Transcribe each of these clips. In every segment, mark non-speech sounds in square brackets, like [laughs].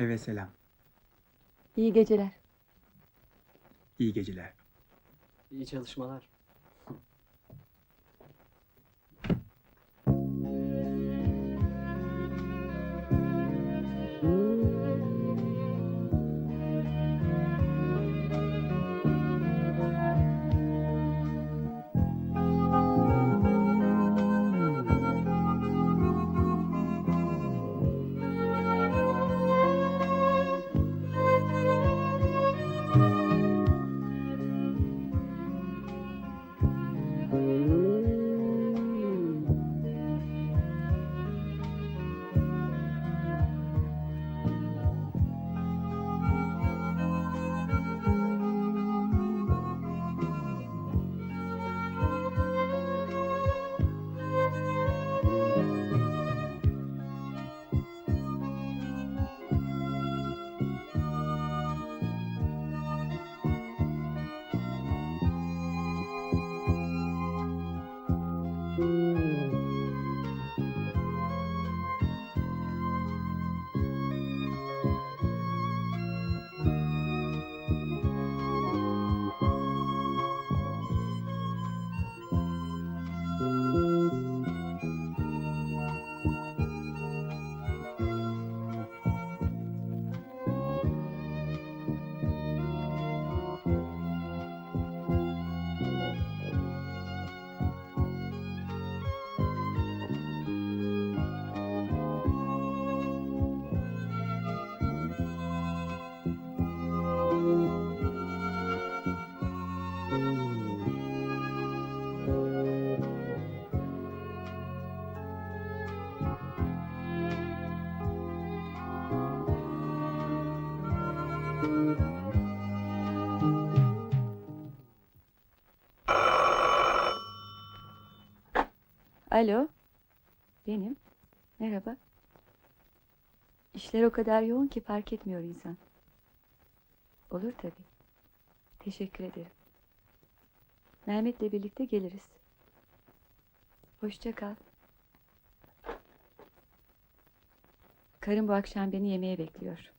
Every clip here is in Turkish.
Eve selam. İyi geceler. İyi geceler. İyi çalışmalar. Alo. Benim. Merhaba. İşler o kadar yoğun ki fark etmiyor insan. Olur tabii. Teşekkür ederim. Mehmet'le birlikte geliriz. Hoşça kal. Karım bu akşam beni yemeğe bekliyor.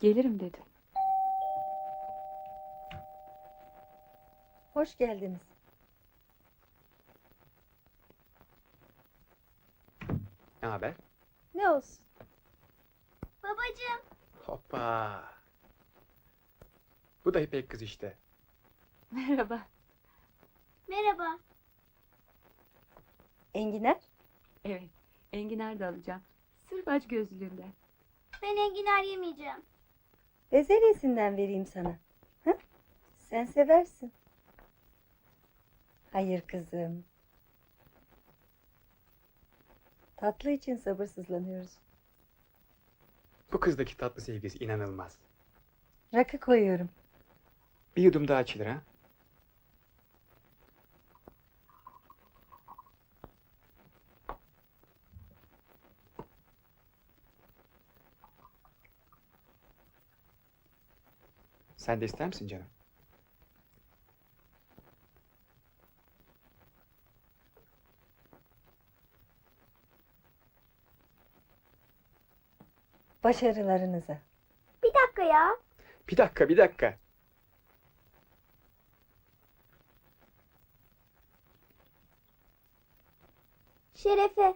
Gelirim dedim. Hoş geldiniz. Ne haber? Ne olsun? Babacığım, Hoppa. Bu da İpek kız işte. Merhaba. merhaba. Enginar? Evet. Enginar da alacağım. Sırf aç gözlülüğümden. Ben enginar yemeyeceğim. Bezelyesinden vereyim sana. Hı? Sen seversin. Hayır kızım. Tatlı için sabırsızlanıyoruz. Bu kızdaki tatlı sevgisi inanılmaz. Rakı koyuyorum. Bir yudum daha açılır ha? Sen de ister misin canım? Başarılarınıza. Bir dakika ya. Bir dakika, bir dakika. Şerefe.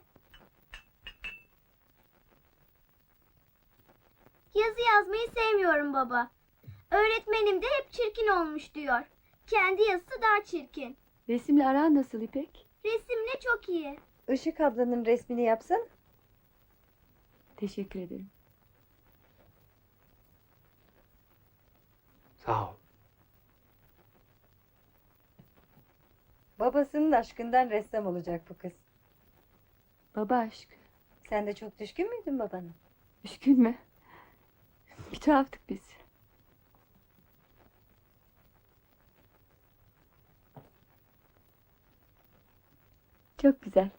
Yazı yazmayı sevmiyorum baba. Öğretmenim de hep çirkin olmuş diyor. Kendi yazısı daha çirkin. Resimle aran nasıl İpek? Resimle çok iyi. Işık ablanın resmini yapsana. Teşekkür ederim. Sağ ol. Babasının aşkından ressam olacak bu kız. Baba aşk. Sen de çok düşkün müydün babana? Düşkün mü? Bir tuhaftık biz. Çok güzel.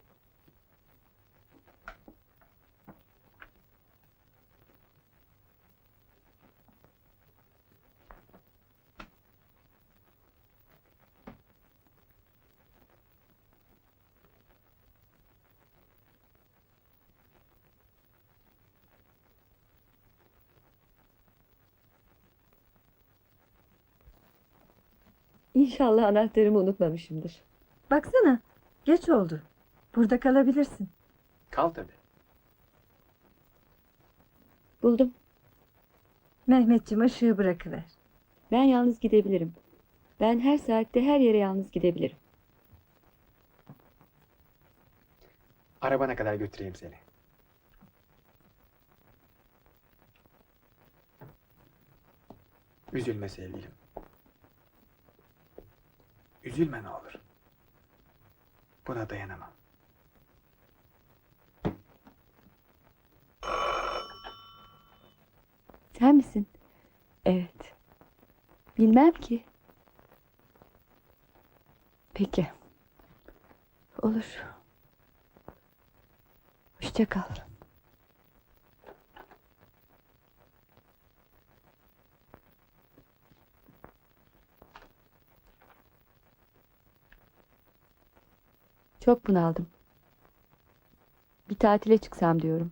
İnşallah anahtarımı unutmamışımdır. Baksana, geç oldu. Burada kalabilirsin. Kal tabii. Buldum. Mehmetciğim ışığı bırakıver. Ben yalnız gidebilirim. Ben her saatte her yere yalnız gidebilirim. Arabana kadar götüreyim seni. Üzülme sevgilim. Üzülme ne olur. Buna dayanamam. Sen misin? Evet. Bilmem ki. Peki. Olur. Hoşça kal. Çok bunaldım. Bir tatile çıksam diyorum.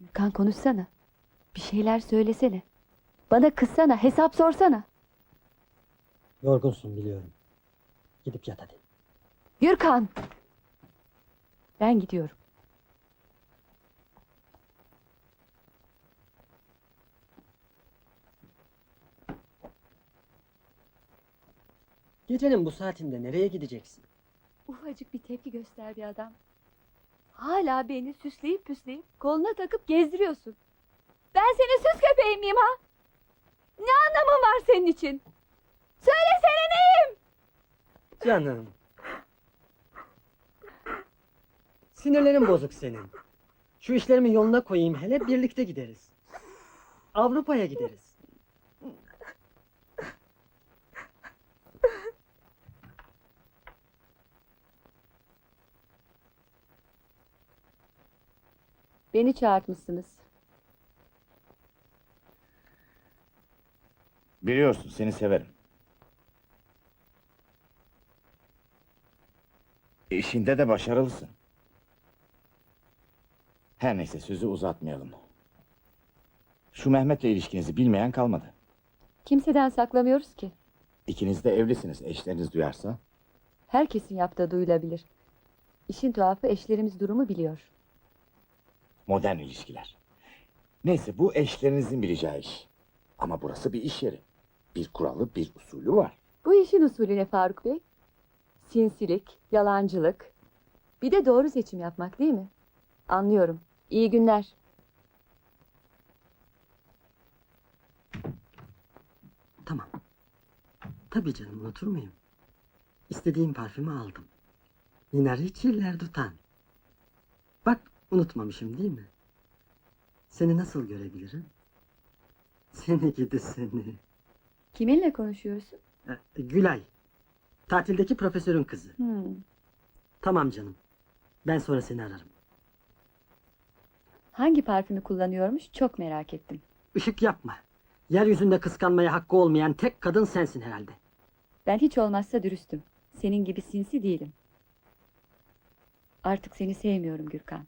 Gürkan konuşsana. Bir şeyler söylesene. Bana kızsana, hesap sorsana. Yorgunsun biliyorum. Gidip yat hadi. Gürkan! Ben gidiyorum. Gecenin bu saatinde nereye gideceksin? Ufacık bir tepki göster bir adam. Hala beni süsleyip püsleyip koluna takıp gezdiriyorsun. Ben senin süs köpeğin miyim ha? Ne anlamın var senin için? Söylesene neyim? Canım. Sinirlerin bozuk senin. Şu işlerimi yoluna koyayım hele birlikte gideriz. Avrupa'ya gideriz. Beni çağırtmışsınız. Biliyorsun seni severim. İşinde de başarılısın. Her neyse sözü uzatmayalım. Şu Mehmet'le ilişkinizi bilmeyen kalmadı. Kimseden saklamıyoruz ki. İkiniz de evlisiniz. Eşleriniz duyarsa. Herkesin yaptığı duyulabilir. İşin tuhafı eşlerimiz durumu biliyor. Modern ilişkiler. Neyse bu eşlerinizin bileceği iş. Ama burası bir iş yeri. Bir kuralı, bir usulü var. Bu işin usulü ne Faruk Bey? Sinsilik, yalancılık. Bir de doğru seçim yapmak değil mi? Anlıyorum. İyi günler. Tamam. Tabii canım unutur muyum? İstediğim parfümü aldım. Yine Richie'ler tutan. Bak unutmamışım değil mi? Seni nasıl görebilirim? Seni gidi seni. Kiminle konuşuyorsun? Gülay. Tatildeki profesörün kızı. Hmm. Tamam canım. Ben sonra seni ararım. Hangi parfümü kullanıyormuş çok merak ettim. Işık yapma. Yeryüzünde kıskanmaya hakkı olmayan tek kadın sensin herhalde. Ben hiç olmazsa dürüstüm. Senin gibi sinsi değilim. Artık seni sevmiyorum Gürkan.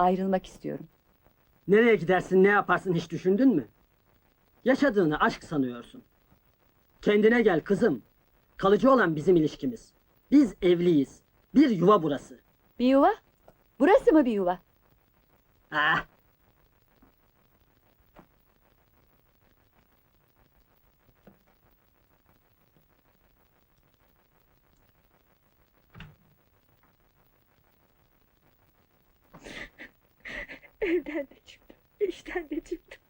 Ayrılmak istiyorum. Nereye gidersin ne yaparsın hiç düşündün mü? Yaşadığını aşk sanıyorsun. Kendine gel kızım. Kalıcı olan bizim ilişkimiz. Biz evliyiz. Bir yuva burası. Bir yuva? Burası mı bir yuva? Ah, Evden de çıktım. işten de çıktım.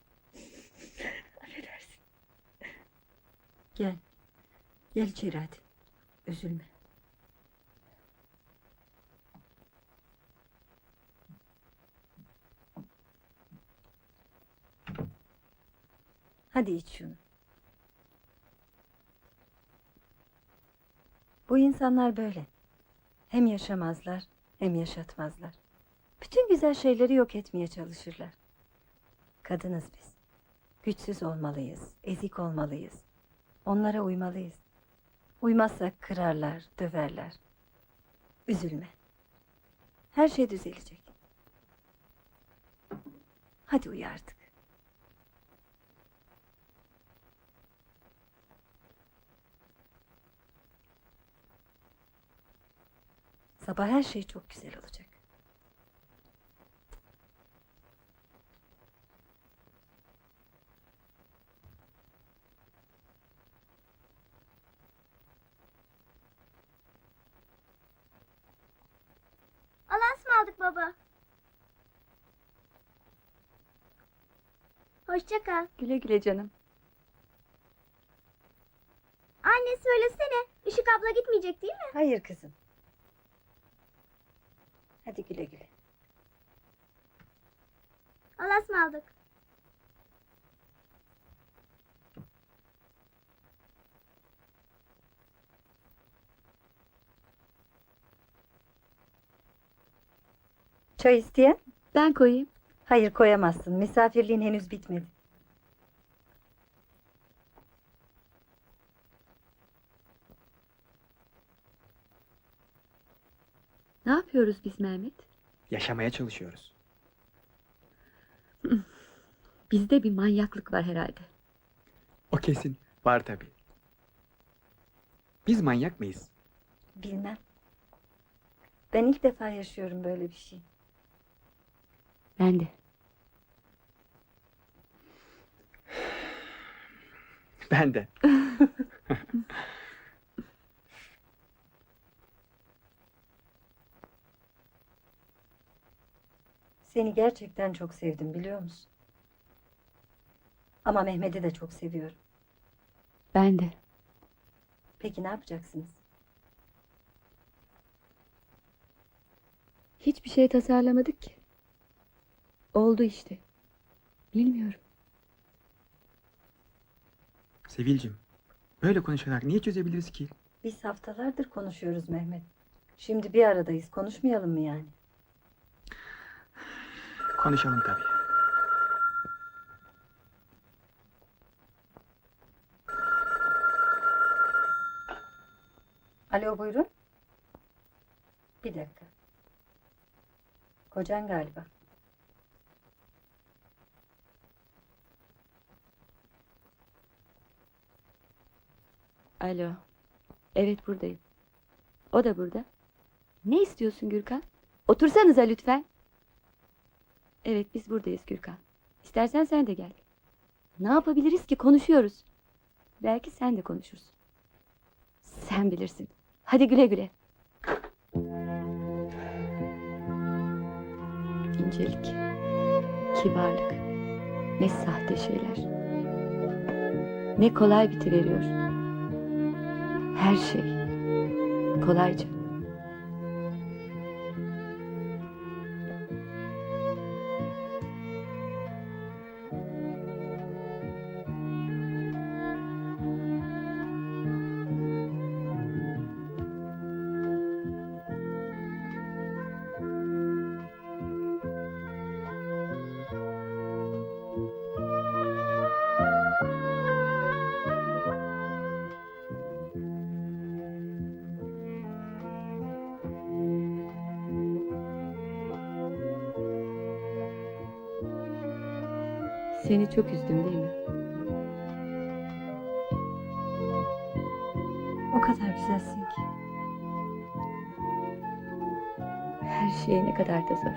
Affedersin. Gel. Gel içeri hadi. Üzülme. Hadi iç şunu. Bu insanlar böyle. Hem yaşamazlar hem yaşatmazlar. Bütün güzel şeyleri yok etmeye çalışırlar. Kadınız biz. Güçsüz olmalıyız, ezik olmalıyız. Onlara uymalıyız. Uymazsak kırarlar, döverler. Üzülme. Her şey düzelecek. Hadi uyu artık. Sabah her şey çok güzel olacak. Ismarladık baba. Hoşça kal. Güle güle canım. Anne söylesene. Işık abla gitmeyecek değil mi? Hayır kızım. Hadi güle güle. Allah'a ısmarladık. Çay isteyen? Ben koyayım. Hayır koyamazsın. Misafirliğin henüz bitmedi. Ne yapıyoruz biz Mehmet? Yaşamaya çalışıyoruz. [laughs] Bizde bir manyaklık var herhalde. O kesin. Var tabii. Biz manyak mıyız? Bilmem. Ben ilk defa yaşıyorum böyle bir şey. Ben de. Ben de. Seni gerçekten çok sevdim biliyor musun? Ama Mehmet'i de çok seviyorum. Ben de. Peki ne yapacaksınız? Hiçbir şey tasarlamadık ki. Oldu işte. Bilmiyorum. Sevilcim. Böyle konuşarak niye çözebiliriz ki? Biz haftalardır konuşuyoruz Mehmet. Şimdi bir aradayız. Konuşmayalım mı yani? Konuşalım tabii. Alo buyurun. Bir dakika. Kocan galiba. Alo. Evet buradayım. O da burada. Ne istiyorsun Gürkan? Otursanıza lütfen. Evet biz buradayız Gürkan. İstersen sen de gel. Ne yapabiliriz ki konuşuyoruz. Belki sen de konuşursun. Sen bilirsin. Hadi güle güle. İncelik, kibarlık, ne sahte şeyler. Ne kolay bitiveriyor. Her şey kolayca. Seni çok üzdüm değil mi? O kadar güzelsin ki. Her şey ne kadar da zor.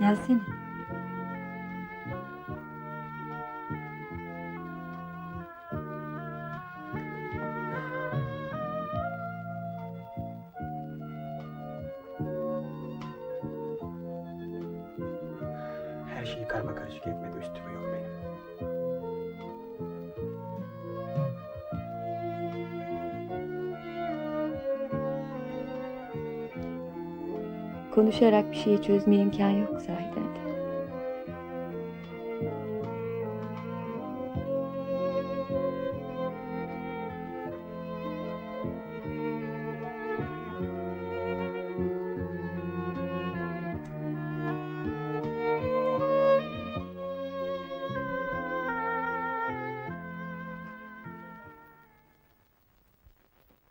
Gelsene. Konuşarak bir şeyi çözmeye imkan yok de.